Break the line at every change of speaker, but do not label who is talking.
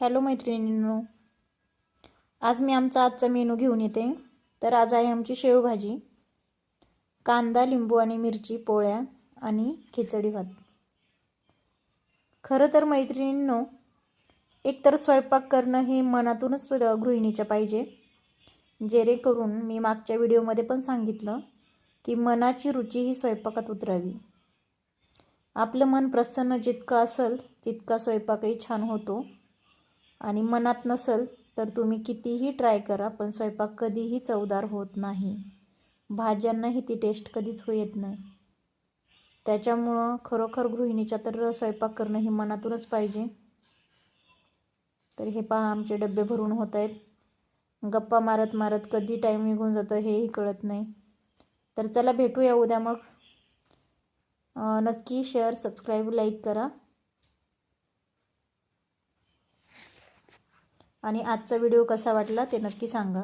Hello मैत्रिणींनो आज मी आमचा आजचा मेनू घेऊन येते. तर आज आहे आमची शेवभाजी कांदा लिंबू आणि मिरची पोळ्या आणि खिचडी भात. खरं तर मैत्रिणींनो एकतर स्वयंपाक करणं हे मनातूनच गृहिणीच्या पाहिजे. जेणेकरून मी मागच्या व्हिडिओमध्ये पण सांगितलं की मनाची रुची ही स्वयंपाकात उतरावी. आपलं मन प्रसन्न जितकं असेल तितका स्वयंपाकही छान होतो. आणि मनात नसेल तर तुम्ही कितीही ट्राय करा पण स्वयंपाक कधीही चवदार होत नाही. भाज्यांनाही ती टेस्ट कधीच हो येत नाही. त्याच्यामुळं खरोखर गृहिणीच्या तर स्वयंपाक करणं हे मनातूनच पाहिजे. तर हे पहा आमचे डबे भरून होत आहेत. गप्पा मारत मारत कधी टाईम निघून जातं हेही कळत नाही. तर चला भेटूया उद्या मग. नक्की शेअर सबस्क्राईब लाईक करा. आणि आजचा व्हिडिओ कसा वाटला ते नक्की सांगा.